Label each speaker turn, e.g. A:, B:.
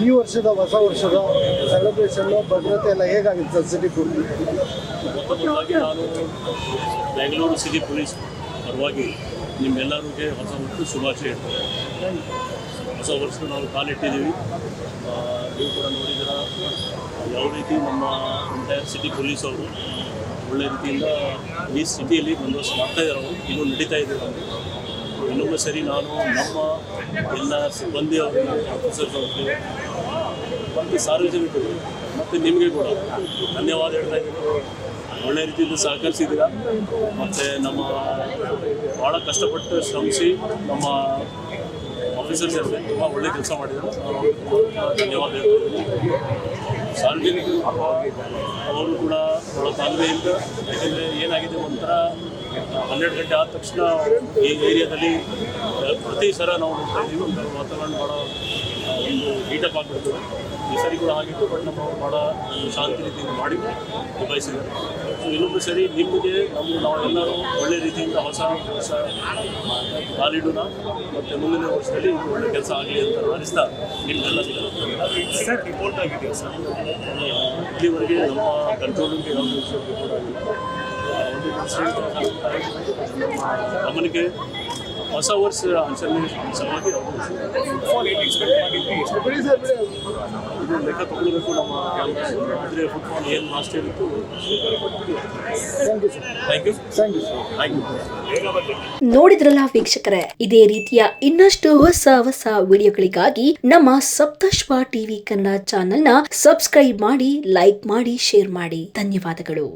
A: ಈ ವರ್ಷದ ಹೊಸ ವರ್ಷದ ಸೆಲೆಬ್ರೇಷನ್ನು ಭದ್ರತೆ ಎಲ್ಲ ಹೇಗಾಗಿತ್ತು ಸರ್ ಸಿಟಿ
B: ಮೊದಲಾಗಿ ನಾನು ಬೆಂಗಳೂರು ಸಿಟಿ ಪೊಲೀಸ್ ಪರವಾಗಿ ನಿಮ್ಮೆಲ್ಲರಿಗೆ ಹೊಸ ವರ್ಷ ಶುಭಾಶಯ ಹೊಸ ವರ್ಷ ನಾವು ಕಾಲಿಟ್ಟಿದ್ದೀವಿ. ನೀವು ಕೂಡ ನೋಡಿದ್ರೆ ಯಾವ ರೀತಿ ನಮ್ಮ ಎಂಟೈರ್ ಸಿಟಿ ಪೊಲೀಸ್ ಅವರು ಒಳ್ಳೆ ರೀತಿಯಿಂದ ಈ ಸಿಟಿಯಲ್ಲಿ ಬಂದೋಬಸ್ತ್ ಮಾಡ್ತಾ ಇದ್ದಾರೆ ಇನ್ನೂ ನಡೀತಾ ಇದೆ ಇನ್ನೊಮ್ಮೆ ಸರಿ, ನಾನು, ನಮ್ಮ, ಎಲ್ಲ ಸಿಬ್ಬಂದಿ ಅವರು ಆಫೀಸರ್ಸ್ ಅವರು, ಮತ್ತು ಸಾರ್ವಜನಿಕರು ಮತ್ತು ನಿಮಗೆ ಕೂಡ ಧನ್ಯವಾದ ಹೇಳ್ತಾ ಇದ್ದೀನಿ. ಒಳ್ಳೆ ರೀತಿಯಿಂದ ಸಹಕರಿಸಿದ್ದೀರಾ? ಮತ್ತು ನಮ್ಮ ಭಾಳ ಕಷ್ಟಪಟ್ಟು ಶ್ರಮಿಸಿ ನಮ್ಮ ಆಫೀಸರ್ಸ್ ಎಲ್ಲ ತುಂಬ ಒಳ್ಳೆ ಕೆಲಸ ಮಾಡಿದರು. ಧನ್ಯವಾದ ಹೇಳ್ತೀನಿ ಸಾರ್ವಜನಿಕರು ಅವರು ಕೂಡ ಭಾಳ ತಾಳ್ಮೆಯಿಂದ ಯಾಕೆಂದರೆ ಏನಾಗಿದೆ ಒಂಥರ ಹನ್ನೆರಡು ಗಂಟೆ ಆದ ತಕ್ಷಣ ಈ ಏರಿಯಾದಲ್ಲಿ ಪ್ರತಿ ಸಲ ನಾವು ನೋಡ್ತಾ ಇದ್ದೀವಿ. ಒಂದು ವಾತಾವರಣ ಭಾಳ ಒಂದು ಹೀಟಪ್ ಆಗಿಬಿಡ್ತದೆ ಈ ಸರಿ ಕೂಡ ಆಗಿತ್ತು ಬಟ್ ನಮ್ಮ ಭಾಳ ಶಾಂತಿ ರೀತಿಯಿಂದ ಮಾಡಿ ನಿಭಾಯಿಸಿದ್ದಾರೆ. ಸೊ ಇನ್ನೊಂದು ಸರಿ ನಿಮಗೆ ನಮ್ಮ ನಾವೆಲ್ಲರೂ ಒಳ್ಳೆ ರೀತಿಯಿಂದ ಹೊಸ ಹೊಸ ಕಾಲಿಡೋಣ ಮತ್ತು ಮುಂದಿನ ವರ್ಷದಲ್ಲಿ ಇದು ಒಳ್ಳೆ ಕೆಲಸ ಆಗಲಿ ಅಂತ ಅನಿಸ್ತಾ ನಿಮ್ಗೆಲ್ಲ
C: ಸರ್ ರಿಪೋರ್ಟ್ ಆಗಿದೆಯಾ ಸರ್
B: ಇಲ್ಲಿವರೆಗೆ ನಮ್ಮ ಕಂಟ್ರೋಲಿಂಗ್ ಯಾವುದೇ ರಿಪೋರ್ಟ್ ಆಗಿಲ್ಲ. ಗಮನಕ್ಕೆ ಹೊಸ ವರ್ಷ ಆಚರಣೆ ಸಲುವಾಗಿ ಇದು ಲೆಕ್ಕ ತಗೊಳ್ಬೇಕು ನಮ್ಮ ಕ್ಯಾಂಪಸ್. ಆದರೆ ಫುಟ್ಬಾಲ್ ಏನು ಲಾಸ್ಟ್ ಇಯರ್ ಇತ್ತು
A: thank you sir
B: thank you
A: thank you sir
B: thank you
D: ನೋಡಿದ್ರಲ್ಲ ವೀಕ್ಷಕರೇ ಇದೇ ರೀತಿಯ ಇನ್ನಷ್ಟು ಹೊಸ ಹೊಸ ವಿಡಿಯೋಗಳಿಗಾಗಿ ನಮ್ಮ ಸಪ್ತಶ್ವ ಟಿವಿ ಕನ್ನಡ ಚಾನೆಲ್ನ ಸಬ್ಸ್ಕ್ರೈಬ್ ಮಾಡಿ ಲೈಕ್ ಮಾಡಿ ಶೇರ್ ಮಾಡಿ. ಧನ್ಯವಾದಗಳು.